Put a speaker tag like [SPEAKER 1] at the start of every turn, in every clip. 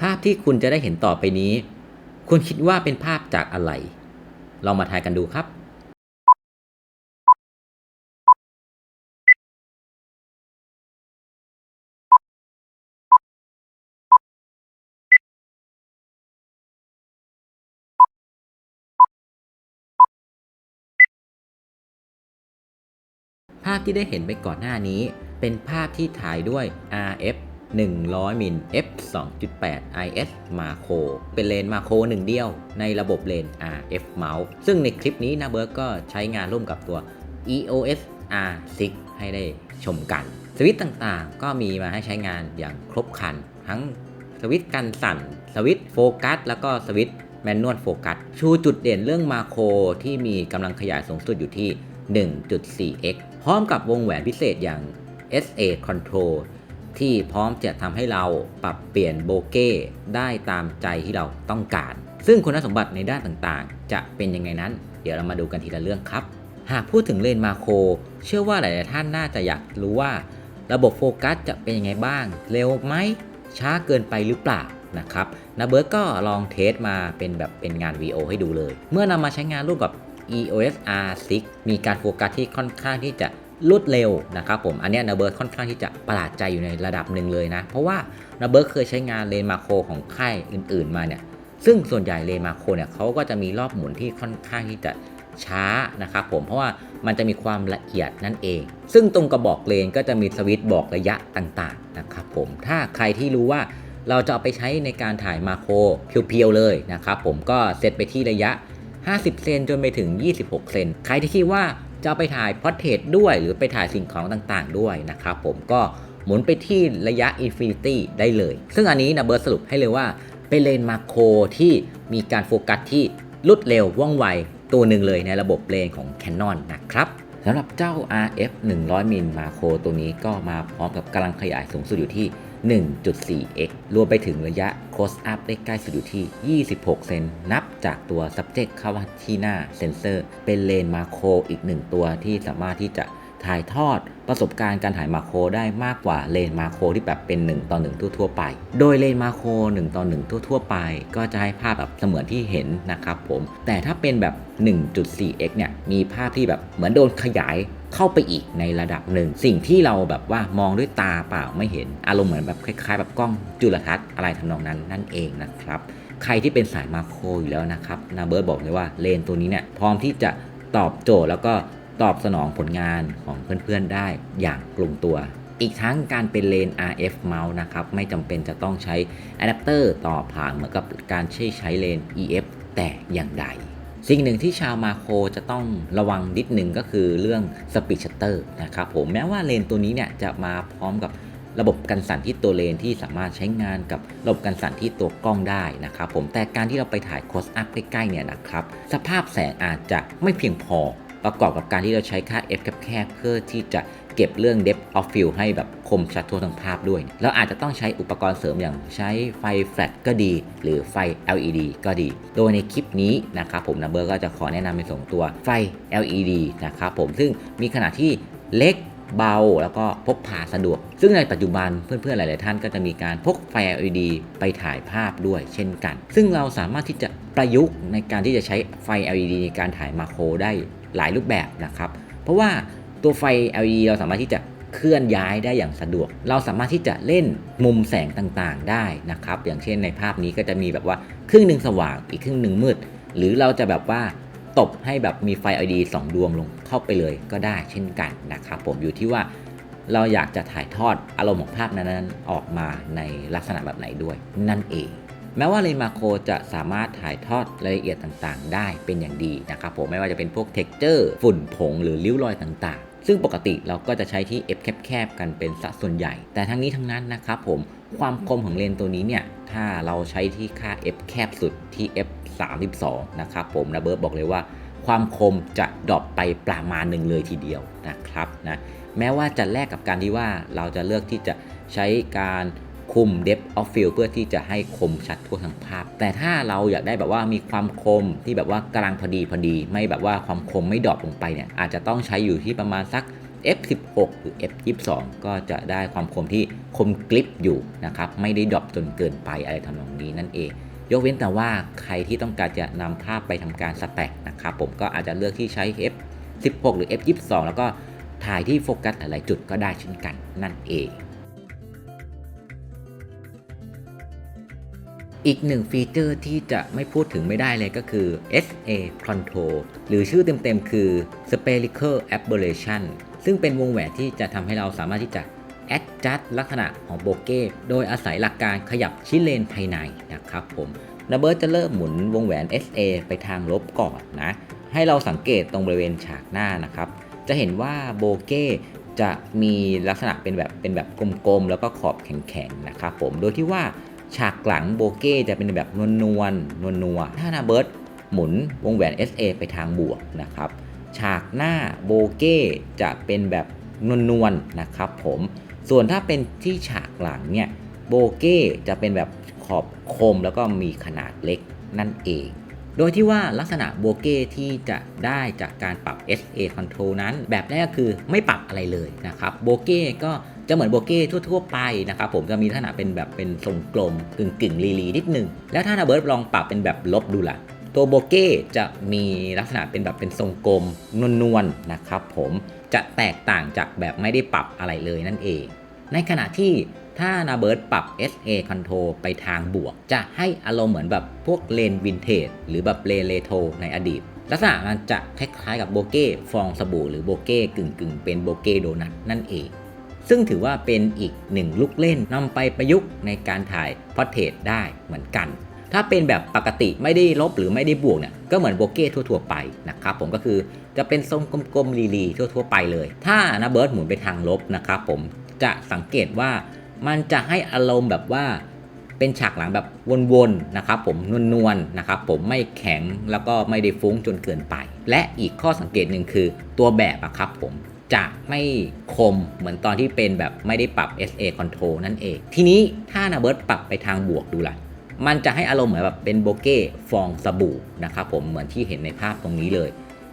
[SPEAKER 1] ภาพที่คุณจะได้เห็นต่อไปนี้ คุณคิดว่าเป็นภาพจากอะไร ลองมาทายกันดูครับ ภาพที่ได้เห็นไปก่อนหน้านี้ เป็นภาพที่ถ่ายด้วย RF 100มิล f 2.8 is macro เป็นเลนส์มาโครหนึ่งเดียวในระบบเลน RF Mount ซึ่งในคลิปนี้นะเบิร์กก็ใช้งานร่วมกับตัว EOS R6 ให้ได้ชมกัน สวิตช์ต่างๆ ก็มีมาให้ใช้งานอย่างครบครัน ทั้งสวิตช์กันสั่น สวิตช์โฟกัส แล้วก็สวิตช์แมนนวลโฟกัส ชูจุดเด่นเรื่องมาโครที่มีกำลังขยายสูงสุดอยู่ที่ 1.4x พร้อมกับวงแหวนพิเศษอย่าง SA Control ที่พร้อมจะทำให้เราปรับเปลี่ยนโบเก้ได้ตามใจที่เราต้องการ ซึ่งคุณสมบัติในด้านต่างๆ จะเป็นยังไงนั้น เดี๋ยวเรามาดูกันทีละเรื่องครับ หากพูดถึงเลนมาโคร เชื่อว่าหลายๆท่านน่าจะอยากรู้ว่า ระบบโฟกัสจะเป็นยังไงบ้าง เร็วไหมช้าเกินไปหรือเปล่านะครับนาเบิร์กก็ลองเทสมาเป็นแบบเป็นงาน VO ให้ดูเลย เมื่อนำมาใช้งานร่วมกับ EOS R6 มีการโฟกัสที่ค่อนข้างที่จะ รวดเร็วนะครับผม อันนี้นาเบิร์กค่อนข้างที่จะประหลาดใจอยู่ในระดับหนึ่งเลยนะ เพราะว่านาเบิร์กเคยใช้งานเลนมาโครของค่ายอื่น ๆ มาเนี่ย ซึ่งส่วนใหญ่เลนมาโครเนี่ยเขาก็จะมีรอบหมุนที่ค่อนข้างที่จะช้านะครับผม เพราะว่ามันจะมีความละเอียดนั่นเอง ซึ่งตรงกระบอกเลนก็จะมีสวิตช์บอกระยะต่าง ๆ นะครับผม ถ้าใครที่รู้ว่าเราจะเอาไปใช้ในการถ่ายมาโครเพียวๆเลยนะครับผม ก็เซตไปที่ระยะ 50 เซนจนไปถึง 26 เซน ใครที่คิดว่า จะไปถ่ายพอร์เทรตด้วย หรือไปถ่ายสิ่งของต่างๆ ด้วยนะครับผมก็หมุนไปที่ระยะ Infinity ได้เลย ซึ่งอันนี้นะเบิร์ดสรุปให้เลยว่า เป็นเลนมาโครที่มีการโฟกัสที่รวดเร็วว่องไวตัวหนึ่งเลยในระบบเลนของ Canon นะครับสำหรับเจ้า RF 100 มิลมาโครตัวนี้ก็มาพร้อมกับกำลังขยายสูงสุดอยู่ที่ 1.4x รวมไปถึงระยะ close up ได้ใกล้สุดอยู่ที่ 26 เซน นับจากตัว subject เข้ามาที่หน้าเซนเซอร์ เป็นเลนมาโครอีกหนึ่งตัวที่สามารถที่จะ ถ่ายทอดประสบการณ์การถ่ายมาโครได้มากกว่าเลนมาโครที่แบบเป็น 1 ต่อ 1 ทั่วๆไป โดยเลนมาโคร1ต่อ 1 ทั่วๆไป ก็จะให้ภาพแบบเสมือนที่เห็นนะครับผม แต่ถ้าเป็นแบบ 1.4x เนี่ย มีภาพที่แบบเหมือนโดนขยายเข้าไปอีกในระดับหนึ่ง สิ่งที่เราแบบว่ามองด้วยตาเปล่าไม่เห็น อารมณ์เหมือนแบบคล้าย ๆ แบบกล้องจุลทรรศน์อะไรทำนองนั้นนั่นเองนะครับใครที่เป็นสายมาโครอยู่แล้วนะครับนาเบิร์ดบอกเลยว่าเลนตัวนี้เนี่ยพร้อมที่จะตอบโจทย์แล้วก็ ตอบสนองผลงานของเพื่อนๆได้อย่างกลงตัว อีกทั้งการเป็นเลน RF Mount นะครับ ไม่จำเป็นจะต้องใช้อะแดปเตอร์ต่อผ่านเหมือนกับการใช้ใช้เลน EF แต่อย่างใดสิ่งหนึ่งที่ชาวมาโครจะต้องระวังนิดหนึ่งก็คือเรื่องสปีดชัตเตอร์นะครับผมแม้ว่าเลนตัวนี้เนี่ยจะมาพร้อมกับระบบกันสั่นที่ตัวเลนที่สามารถใช้งานกับระบบกันสั่นที่ตัวกล้องได้นะครับผมแต่การที่เราไปถ่ายโคสอัพใกล้ๆเนี่ยนะครับ สภาพแสงอาจจะไม่เพียงพอ ประกอบกับการที่เราใช้ค่า f แคบๆเพื่อที่จะเก็บเรื่อง depth of field ให้แบบคมชัดทั่วทั้งภาพด้วย เราอาจจะต้องใช้อุปกรณ์เสริมอย่างใช้ไฟแฟลชก็ดี หรือไฟ LED ก็ดี โดยในคลิปนี้นะครับผมนะเบอร์ก็จะขอแนะนำเป็นสองตัวไฟ LED นะครับผมซึ่งมีขนาดที่เล็กเบาแล้วก็พกพาสะดวก ซึ่งในปัจจุบันเพื่อนๆ หลาย ๆ ท่านก็จะมีการพกไฟ LED ไปถ่ายภาพด้วยเช่นกัน ซึ่งเราสามารถที่จะประยุกต์ในการที่จะใช้ไฟ LED ในการถ่ายมาโครได้ หลายรูปแบบนะครับ เพราะว่าตัวไฟ LED เราสามารถที่จะเคลื่อนย้ายได้อย่างสะดวก เราสามารถที่จะเล่นมุมแสงต่างๆได้นะครับ อย่างเช่นในภาพนี้ก็จะมีแบบว่าครึ่งหนึ่งสว่างอีกครึ่งหนึ่งมืด หรือเราจะแบบว่าตบให้แบบมีไฟ LED 2 ดวงลงเข้าไปเลยก็ได้เช่นกันนะครับ ผมอยู่ที่ว่าเราอยากจะถ่ายทอดอารมณ์ของภาพนั้นๆออกมาในลักษณะแบบไหนด้วยนั่นเอง แม้ว่าเลนมาโคจะสามารถถ่ายทอดรายละเอียดต่างๆ ได้เป็นอย่างดีนะครับผมไม่ว่าจะเป็นพวกเท็กเจอร์ฝุ่นผงหรือริ้วรอยต่างๆ ซึ่งปกติเราก็จะใช้ที่ f แคบๆกันเป็นสัดส่วนใหญ่ แต่ทั้งนี้ทั้งนั้นนะครับผมความคมของเลนส์ตัวนี้เนี่ยถ้าเราใช้ที่ค่า f แคบสุดที่ f 32นะครับผมนะเบิร์ดบอกเลยว่า ความคมจะดรอปไปประมาณหนึ่งเลยทีเดียวนะครับนะแม้ว่าจะแลกกับการที่ว่าเราจะเลือกที่จะใช้การ คุม depth of field เพื่อที่จะให้คมชัดทั่วทั้งภาพ แต่ถ้าเราอยากได้แบบว่ามีความคมที่แบบว่ากำลังพอดีพอดี ไม่แบบว่าความคมไม่ดรอปลงไปเนี่ยอาจจะต้องใช้อยู่ที่ประมาณสัก f16 หรือ f22 ก็จะได้ความคมที่คมกริบอยู่นะครับไม่ได้ดรอปจนเกินไปอะไรทำนองนี้นั่นเอง ยกเว้นแต่ว่าใครที่ต้องการจะนำภาพไปทำการสแต็กนะครับผมก็อาจจะเลือกที่ใช้ f16 หรือ f22 แล้วก็ถ่ายที่โฟกัสหลาย ๆ จุดก็ได้เช่นกันนั่นเอง อีกหนึ่งฟีเจอร์ที่จะไม่พูดถึงไม่ได้เลยก็คือ SA Control หรือชื่อเต็มๆคือ Spherical Aberration ซึ่งเป็นวงแหวนที่จะทำให้เราสามารถที่จะ adjust ลักษณะของโบเก้โดยอาศัยหลักการขยับชิ้นเลนภายในนะครับผมนเบิร์ตจะเริ่มหมุนวงแหวน SA ไปทางลบก่อนนะ ให้เราสังเกตตรงบริเวณฉากหน้านะครับ จะเห็นว่าโบเก้จะมีลักษณะเป็นแบบเป็นแบบกลมๆ แล้วก็ขอบแข็งๆ นะครับผม โดยที่ว่า ฉากหลังโบเก้จะเป็นแบบนวลนวลนวลนัวถ้านาเบิร์ตหมุนวงแหวน SA ไปทางบวกนะครับ ฉากหน้าโบเก้จะเป็นแบบนวลนวลนะครับผม ส่วนถ้าเป็นที่ฉากหลังเนี่ยโบเก้จะเป็นแบบขอบคมแล้วก็มีขนาดเล็กนั่นเอง โดยที่ว่าลักษณะโบเก้ที่จะได้จากการปรับ SA control นั้น แบบแรกก็คือไม่ปรับอะไรเลยนะครับโบเก้ก็จะเหมือนโบเก้ทั่ว ๆ ไปนะครับผมจะมีลักษณะเป็นแบบเป็นทรงกลมกึ่งกึ่งลีลีนิดนึง แล้วถ้านาเบิร์ตลองปรับเป็นแบบลบดูล่ะตัวโบเก้จะมีลักษณะเป็นแบบเป็นทรงกลมนวลๆนะครับผมจะแตกต่างจากแบบไม่ได้ปรับอะไรเลยนั่นเอง ในขณะที่ ถ้านาเบิร์ตปรับ SA Control ไปทางบวก จะให้อารมณ์เหมือนแบบพวกเลนวินเทจหรือแบบเลนเลโทในอดีต ลักษณะมันจะคล้ายๆกับโบเก้ฟองสบู่หรือโบเก้กึ่งๆ เป็นโบเก้โดนัทนั่นเอง ซึ่งถือว่าเป็นอีกหนึ่งลูกเล่นนำไปประยุกต์ในการถ่ายพอร์เทรตได้เหมือนกัน ถ้าเป็นแบบปกติไม่ได้ลบหรือไม่ได้บวกเนี่ยก็เหมือนโบเก้ทั่วๆไปนะครับผมก็คือจะเป็นทรงกลมๆลีๆทั่วๆไปเลย ถ้านาเบิร์ตหมุนไปทางลบนะครับผมจะสังเกตว่า มันจะให้อารมณ์แบบว่าเป็นฉากหลังแบบวนๆนะครับผมนวลๆนะครับผมไม่แข็งแล้วก็ไม่ได้ฟุ้งจนเกินไป และอีกข้อสังเกตหนึ่งคือตัวแบบอะครับผมจะไม่คมเหมือนตอนที่เป็นแบบไม่ได้ปรับ SA control นั่นเอง ทีนี้ถ้านาเบิร์ตปรับไปทางบวกดูล่ะมันจะให้อารมณ์เหมือนแบบเป็นโบเก้ฟองสบู่นะครับผมเหมือนที่เห็นในภาพตรงนี้เลย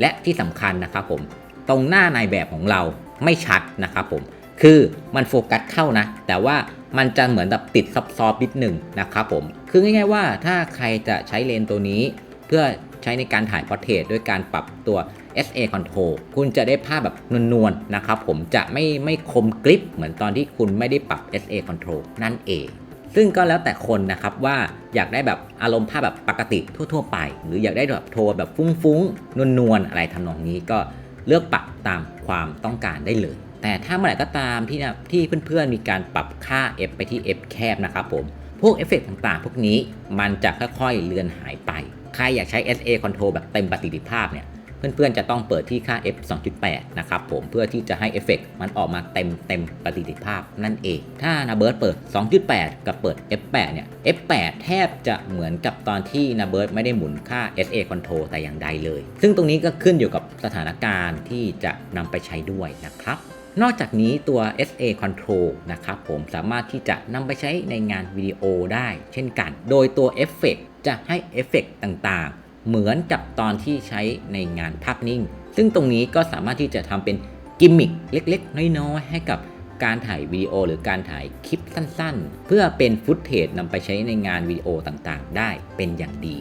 [SPEAKER 1] และที่สำคัญนะครับผมตรงหน้าในแบบของเราไม่ชัดนะครับผม คือมันโฟกัสเข้านะ แต่ว่ามันจะเหมือนแบบติดซับซ้อนนิดหนึ่งนะครับผม คือง่ายๆว่าถ้าใครจะใช้เลนส์ตัวนี้ เพื่อใช้ในการถ่ายพอร์เทรตด้วยการปรับตัว SA Control คุณจะได้ภาพแบบนวลๆนะครับผมจะไม่ไม่คมกริบเหมือนตอนที่คุณไม่ได้ปรับ SA Control นั่นเอง ซึ่งก็แล้วแต่คนนะครับว่าอยากได้แบบอารมณ์ภาพแบบปกติทั่วๆ ไป หรืออยากได้แบบโทนแบบฟุ้งๆนวลๆอะไรทำนองนี้ก็เลือกปรับตามความต้องการได้เลย แต่ถ้าเมื่อไหร่ก็ตามที่ที่เพื่อนๆ มีการปรับค่า f ไปที่ f แคบนะครับผม พวกเอฟเฟกต์ต่างๆ พวกนี้มันจะค่อยๆ เลือนหายไป ใครอยากใช้ SA Control แบบเต็มประสิทธิภาพเนี่ย เพื่อนๆ จะต้องเปิดที่ค่า f 2.8 นะครับผม เพื่อที่จะให้เอฟเฟกต์มันออกมาเต็มเต็มประสิทธิภาพนั่นเอง ถ้านาเบิร์ตเปิด 2.8 กับเปิด f8 เนี่ย f8 แทบจะเหมือนกับตอนที่นาเบิร์ตไม่ได้หมุนค่า SA Control แต่อย่างใดเลย ซึ่งตรงนี้ก็ขึ้นอยู่กับสถานการณ์ที่จะนำไปใช้ด้วยนะครับ นอกจากนี้ตัว SA Control นะครับผมสามารถที่จะนำไปใช้ในงานวิดีโอได้เช่นกัน โดยตัวเอฟเฟกจะให้เอฟเฟกต่างๆ เหมือนกับตอนที่ใช้ในงานภาพนิ่ง ซึ่งตรงนี้ก็สามารถที่จะทำเป็นกิมมิคเล็กๆ น้อยๆ ให้กับการถ่ายวิดีโอหรือการถ่ายคลิปสั้นๆ เพื่อเป็นฟุตเทจนำไปใช้ในงานวิดีโอต่างๆ ได้เป็นอย่างดี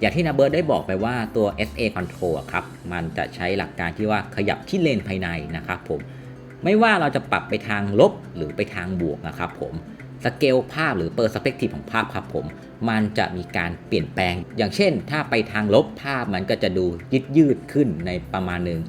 [SPEAKER 1] อย่างที่นาเบิร์ดได้บอกไปว่าตัว SA Control ครับ มันจะใช้หลักการที่ว่าขยับที่เลนภายในนะครับผม ไม่ว่าเราจะปรับไปทางลบหรือไปทางบวกนะครับผมสเกลภาพหรือเปอร์สเปกทีฟของภาพครับผม มันจะมีการเปลี่ยนแปลง อย่างเช่น ถ้าไปทางลบภาพมันก็จะดูยืดยืดขึ้นในประมาณหนึ่ง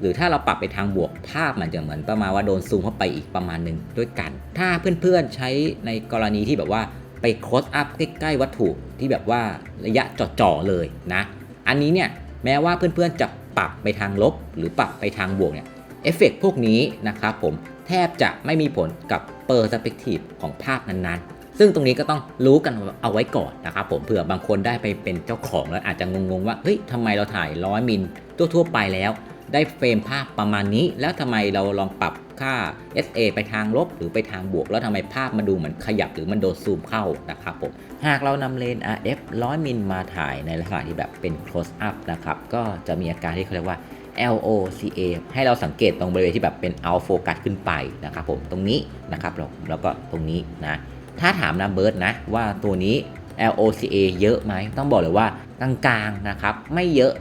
[SPEAKER 1] หรือถ้าเราปรับไปทางบวกภาพมันจะเหมือนประมาณว่าโดนซูมเข้าไปอีกประมาณหนึ่งด้วยกัน ถ้าเพื่อนๆใช้ในกรณีที่แบบว่าไปโคสอัพใกล้ๆวัตถุที่แบบว่าระยะจ่อๆเลยนะ อันนี้เนี่ยแม้ว่าเพื่อนๆจะปรับไปทางลบหรือปรับไปทางบวกเนี่ย เอฟเฟกต์พวกนี้นะครับผมแทบจะไม่มีผลกับเปอร์สเปกทีฟของภาพนั้นๆ ซึ่งตรงนี้ก็ต้องรู้กันเอาไว้ก่อนนะครับผมเผื่อบางคนได้ไปเป็นเจ้าของแล้วอาจจะงงๆว่าเฮ้ยทำไมเราถ่ายร้อยมิลทั่วๆไปแล้ว ได้เฟรมภาพประมาณนี้ แล้วทำไมเราลองปรับค่า SA ไปทางลบหรือไปทางบวก แล้วทำไมภาพมันดูเหมือนขยับหรือมันโดนซูมเข้านะครับผมหากเรานำเลนส์ RF 100มิลมาถ่ายในลักษณะที่แบบเป็น close up นะครับก็จะมีอาการที่เขาเรียกว่า LOCA ให้เราสังเกตตรงบริเวณที่แบบเป็น out focus ขึ้นไปนะครับผมตรงนี้นะครับแล้วแล้วก็ตรงนี้นะ ถ้าถามนะเบิร์ดนะว่าตัวนี้ LOCA เยอะไหมต้องบอกเลยว่ากลางๆนะครับไม่เยอะ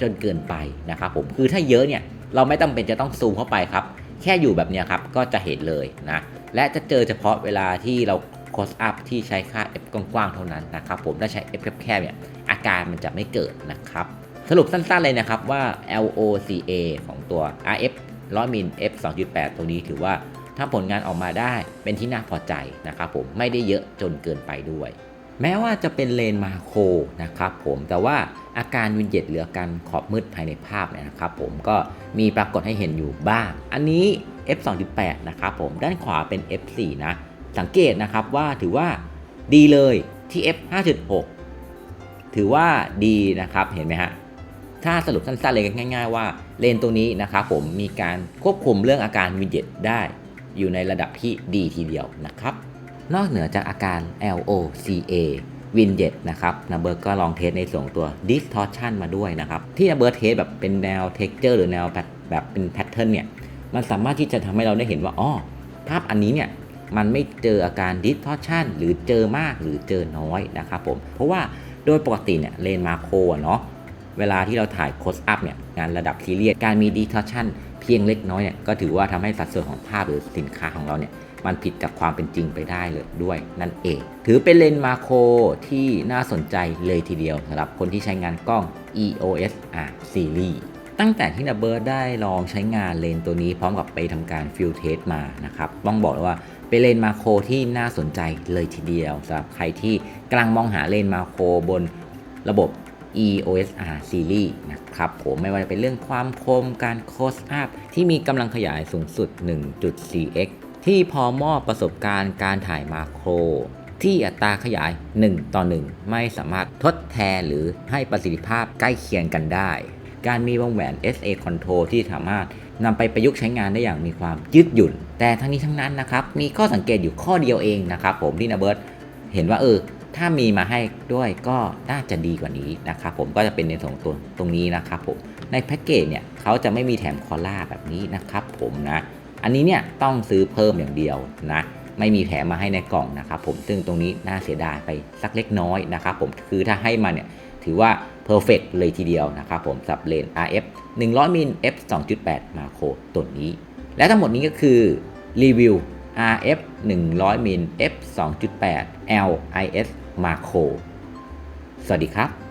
[SPEAKER 1] จนเกินไปนะครับผมคือถ้าเยอะเนี่ยเราไม่จำเป็นจะต้องซูมเข้าไปครับ แค่อยู่แบบนี้ครับก็จะเห็นเลยนะและจะเจอเฉพาะเวลาที่เรา close up ที่ใช้ค่า f กว้างๆเท่านั้นนะครับผมถ้าใช้ f แคบๆเนี่ยอาการมันจะไม่เกิดนะครับ สรุปสั้นๆเลยนะครับว่า LOCA ของตัว RF 100มิล f 2.8ตัวนี้ถือว่าถ้าผลงานออกมาได้เป็นที่น่าพอใจนะครับผมไม่ได้เยอะจนเกินไปด้วย แม้ว่าจะเป็นเลนมาโครนะครับผมแต่ว่าอาการวินเจ็ตเหลือการขอบมืดภายในภาพเนี่ยนะครับผมก็มีปรากฏให้เห็นอยู่บ้าง อันนี้ f 2.8นะครับผมด้านขวาเป็น f 4นะสังเกตนะครับว่าถือว่าดีเลยที่ f 5.6ถือว่าดีนะครับเห็นไหมฮะ ถ้าสรุปสั้นๆเลยง่าย ๆ ว่าเลนตัวนี้นะครับผมมีการควบคุมเรื่องอาการวินเจ็ตได้อยู่ในระดับที่ดีทีเดียวนะครับ นอกเหนือจากอาการ LOCA วินเจ็ตนะครับนาเบิร์ก็ลองเทสในส่วนของตัว distortion มาด้วยนะครับ ที่นาเบิร์เทสแบบเป็นแนว texture หรือแนวแบบเป็น pattern เนี่ย มันสามารถที่จะทำให้เราได้เห็นว่า อ๋อ ภาพอันนี้เนี่ย มันไม่เจออาการ distortion หรือเจอมากหรือเจอน้อยนะครับผม เพราะว่าโดยปกติเนี่ยเลนมาโครอะเนาะ เวลาที่เราถ่าย close up เนี่ยงานระดับซีเรียสการมี distortion เพียงเล็กน้อยเนี่ยก็ถือว่าทำให้สัดส่วนของภาพหรือสินค้าของเราเนี่ยมันผิดกับความเป็นจริงไปได้เลยด้วยนั่นเอง ถือเป็นเลนส์มาโครที่น่าสนใจเลยทีเดียวสำหรับคนที่ใช้งานกล้อง EOS R Series ตั้งแต่ที่นับเบิร์ดได้ลองใช้งานเลนส์ตัวนี้พร้อมกับไปทำการฟิลเทสมานะครับต้องบอกเลยว่าเป็นเลนส์มาโครที่น่าสนใจเลยทีเดียวสำหรับใครที่กำลังมองหาเลนส์มาโครบนระบบ EOS R Series นะครับผมไม่ว่าจะเป็นเรื่องความคมการ close up ที่มีกำลังขยายสูงสุด 1.4x ที่พอมอบประสบการณ์การถ่ายมาโคร ที่อัตราขยาย 1 ต่อ 1 ไม่สามารถทดแทนหรือให้ประสิทธิภาพใกล้เคียงกันได้ การมีวงแหวน SA Control ที่สามารถนำไปประยุกต์ใช้งานได้อย่างมีความยืดหยุ่น แต่ทั้งนี้ทั้งนั้นนะครับ มีข้อสังเกตอยู่ข้อเดียวเองนะครับผมที่นาเบิร์ตเห็นว่าเออ ถ้ามีมาให้ด้วยก็น่าจะดีกว่านี้นะครับผมก็จะเป็นในส่วนของตัวตรงนี้นะครับผมในแพ็กเกจเนี่ยเขาจะไม่มีแถมคอล่าแบบนี้นะครับผมนะอันนี้เนี่ยต้องซื้อเพิ่มอย่างเดียวนะไม่มีแถมมาให้ในกล่องนะครับผมซึ่งตรงนี้น่าเสียดายไปสักเล็กน้อยนะครับผมคือถ้าให้มาเนี่ยถือว่าเพอร์เฟกเลยทีเดียวนะครับผมสับเลน RF 100มิล f 2.8 มาโครตัวนี้ และทั้งหมดนี้ก็คือรีวิว RF 100มิล f 2.8 LIS macro สวัสดีครับ